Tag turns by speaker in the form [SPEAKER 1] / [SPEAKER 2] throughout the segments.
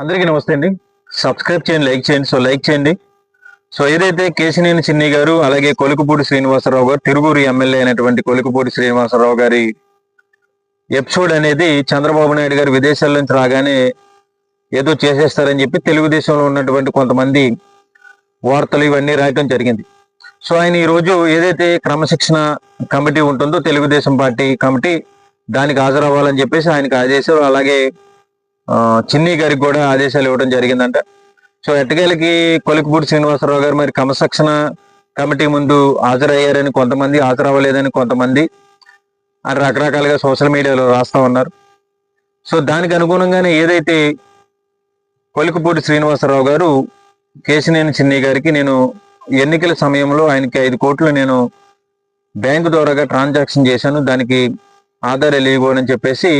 [SPEAKER 1] అందరికీ నమస్తే అండి. సబ్స్క్రైబ్ చేయండి లైక్ చేయండి. సో లైక్ చేయండి. సో ఏదైతే కేశినేని చిన్ని గారు అలాగే కొలుకుపూడి శ్రీనివాసరావు గారు తిరుగూరు ఎమ్మెల్యే అయినటువంటి కొలుకుపూడి శ్రీనివాసరావు గారి ఎపిసోడ్ అనేది చంద్రబాబు నాయుడు గారు విదేశాల నుంచి రాగానే ఏదో చేసేస్తారని చెప్పి తెలుగుదేశంలో ఉన్నటువంటి కొంతమంది వార్తలు ఇవన్నీ రాయటం జరిగింది. సో ఆయన ఈరోజు ఏదైతే క్రమశిక్షణ కమిటీ ఉంటుందో తెలుగుదేశం పార్టీ కమిటీ దానికి హాజరవ్వాలని చెప్పేసి ఆయనకు ఆదేశాలు అలాగే చిన్ని గారికి కూడా ఆదేశాలు ఇవ్వడం జరిగిందంట. సో ఎట్టకేలకి కొలికిపూడి శ్రీనివాసరావు గారు మరి క్రమశిక్షణ కమిటీ ముందు హాజరయ్యారని కొంతమంది హాజరవ్వలేదని కొంతమంది అని రకరకాలుగా సోషల్ మీడియాలో రాస్తా ఉన్నారు. సో దానికి అనుగుణంగానే ఏదైతే కొలికపూడి శ్రీనివాసరావు గారు కేశినేని చిన్ని గారికి నేను ఎన్నికల సమయంలో ఆయనకి ఐదు కోట్లు నేను బ్యాంకు ద్వారాగా ట్రాన్సాక్షన్ చేశాను. దానికి ఆధారాలు ఇవ్వని చెప్పేసి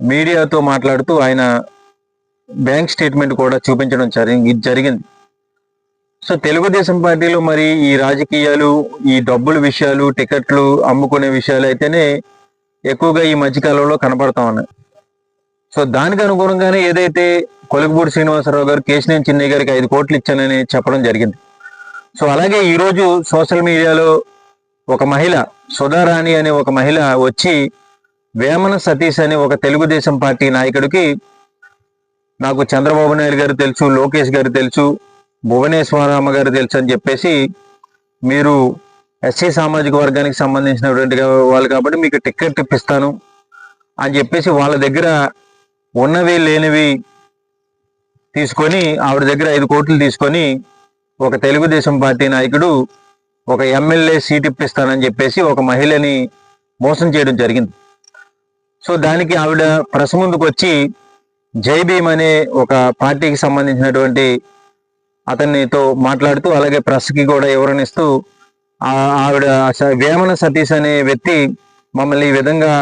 [SPEAKER 1] మీడియాతో మాట్లాడుతూ ఆయన బ్యాంక్ స్టేట్మెంట్ కూడా చూపించడం జరిగి జరిగింది. సో తెలుగుదేశం పార్టీలో మరి ఈ రాజకీయాలు ఈ డబ్బుల విషయాలు టికెట్లు అమ్ముకునే విషయాలు అయితేనే ఎక్కువగా ఈ మధ్యకాలంలో కనపడతా ఉన్నాయి. సో దానికి అనుగుణంగానే ఏదైతే కొలుకుపూడి శ్రీనివాసరావు గారు కేశినేని చిన్నయ్య గారికి ఐదు కోట్లు ఇచ్చానని చెప్పడం జరిగింది. సో అలాగే ఈరోజు సోషల్ మీడియాలో ఒక మహిళ సుధారాణి అనే ఒక మహిళ వచ్చి వేమన సతీష్ అనే ఒక తెలుగుదేశం పార్టీ నాయకుడికి నాకు చంద్రబాబు నాయుడు గారు తెలుసు లోకేష్ గారు తెలుసు భువనేశ్వరరామ గారు తెలుసు అని చెప్పేసి మీరు ఎస్సీ సామాజిక వర్గానికి సంబంధించినటువంటి వాళ్ళు కాబట్టి మీకు టికెట్ ఇప్పిస్తాను అని చెప్పేసి వాళ్ళ దగ్గర ఉన్నవి లేనివి తీసుకొని ఆవిడ దగ్గర ఐదు కోట్లు తీసుకొని ఒక తెలుగుదేశం పార్టీ నాయకుడు ఒక ఎమ్మెల్యే సీట్ ఇప్పిస్తానని చెప్పేసి ఒక మహిళని మోసం చేయడం జరిగింది. సో దానికి ఆవిడ ప్రెస్ ముందుకు వచ్చి జై భీమ్ అనే ఒక పార్టీకి సంబంధించినటువంటి అతనితో మాట్లాడుతూ అలాగే ప్రెస్కి కూడా వివరణిస్తూ ఆవిడ వేమన సతీష్ అనే వ్యక్తి మమ్మల్ని ఈ విధంగా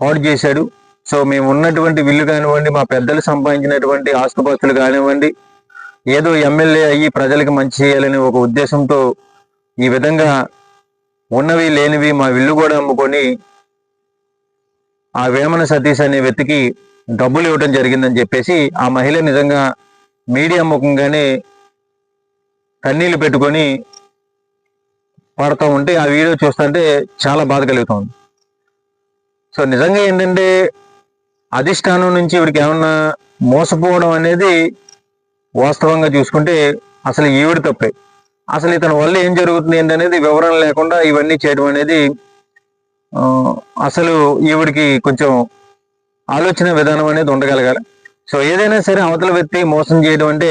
[SPEAKER 1] పాడు చేశాడు. సో మేము ఉన్నటువంటి విల్లు కానివ్వండి మా పెద్దలు సంపాదించినటువంటి ఆస్తుపాస్తులు కానివ్వండి ఏదో ఎమ్మెల్యే అయ్యి ప్రజలకు మంచి చేయాలనే ఒక ఉద్దేశంతో ఈ విధంగా ఉన్నవి లేనివి మా విల్లు కూడా అమ్ముకొని ఆ వేమన సతీష్ అనే వ్యక్తికి డబ్బులు ఇవ్వడం జరిగిందని చెప్పేసి ఆ మహిళ నిజంగా మీడియా ముఖంగానే కన్నీళ్ళు పెట్టుకొని పడతా ఉంటే ఆ వీడియో చూస్తుంటే చాలా బాధ కలుగుతుంది సో నిజంగా ఏంటంటే అధిష్టానం నుంచి ఇవిడికి ఏమన్నా మోసపోవడం అనేది వాస్తవంగా చూసుకుంటే అసలు ఈవిడ తప్పే. అసలు ఇతని వల్ల ఏం జరుగుతుంది ఏంటనేది వివరణ లేకుండా ఇవన్నీ చేయడం అనేది అసలు ఈవిడికి కొంచెం ఆలోచన విధానం అనేది ఉండగలగాలి. సో ఏదైనా సరే అవతల వ్యక్తి మోసం చేయడం అంటే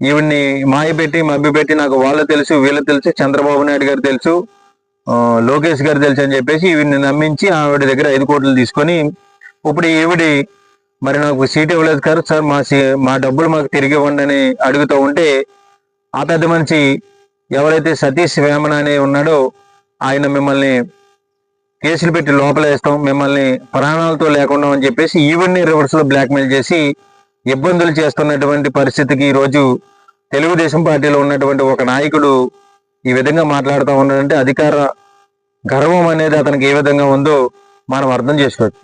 [SPEAKER 1] ఈవిడ్ని మాయ పెట్టి మభ్య పెట్టి నాకు వాళ్ళు తెలుసు వీళ్ళు తెలుసు చంద్రబాబు నాయుడు గారు తెలుసు లోకేష్ గారు తెలుసు అని చెప్పేసి ఈవిడ్ని నమ్మించి ఆవిడ దగ్గర ఐదు కోట్లు తీసుకొని ఇప్పుడు ఈవిడి మరి నాకు సీట్ ఇవ్వలేదు కాదు సార్ మా సీ- మా డబ్బులు మాకు తిరిగి ఇవ్వండి అని అడుగుతూ ఉంటే ఆ పెద్ద మనిషి ఎవరైతే సతీష్ వేమన అని ఉన్నాడో ఆయన మిమ్మల్ని కేసులు పెట్టి లోపలేస్తాం మిమ్మల్ని ప్రాణాలతో లేకుండా అని చెప్పేసి ఈవెన్ని రివర్స్లో బ్లాక్మెయిల్ చేసి ఇబ్బందులు చేస్తున్నటువంటి పరిస్థితికి ఈరోజు రోజు తెలుగుదేశం పార్టీలో ఉన్నటువంటి ఒక నాయకుడు ఈ విధంగా మాట్లాడుతూ ఉన్నాడంటే అధికార గర్వం అనేది అతనికి ఏ విధంగా ఉందో మనం అర్థం చేసుకోవచ్చు.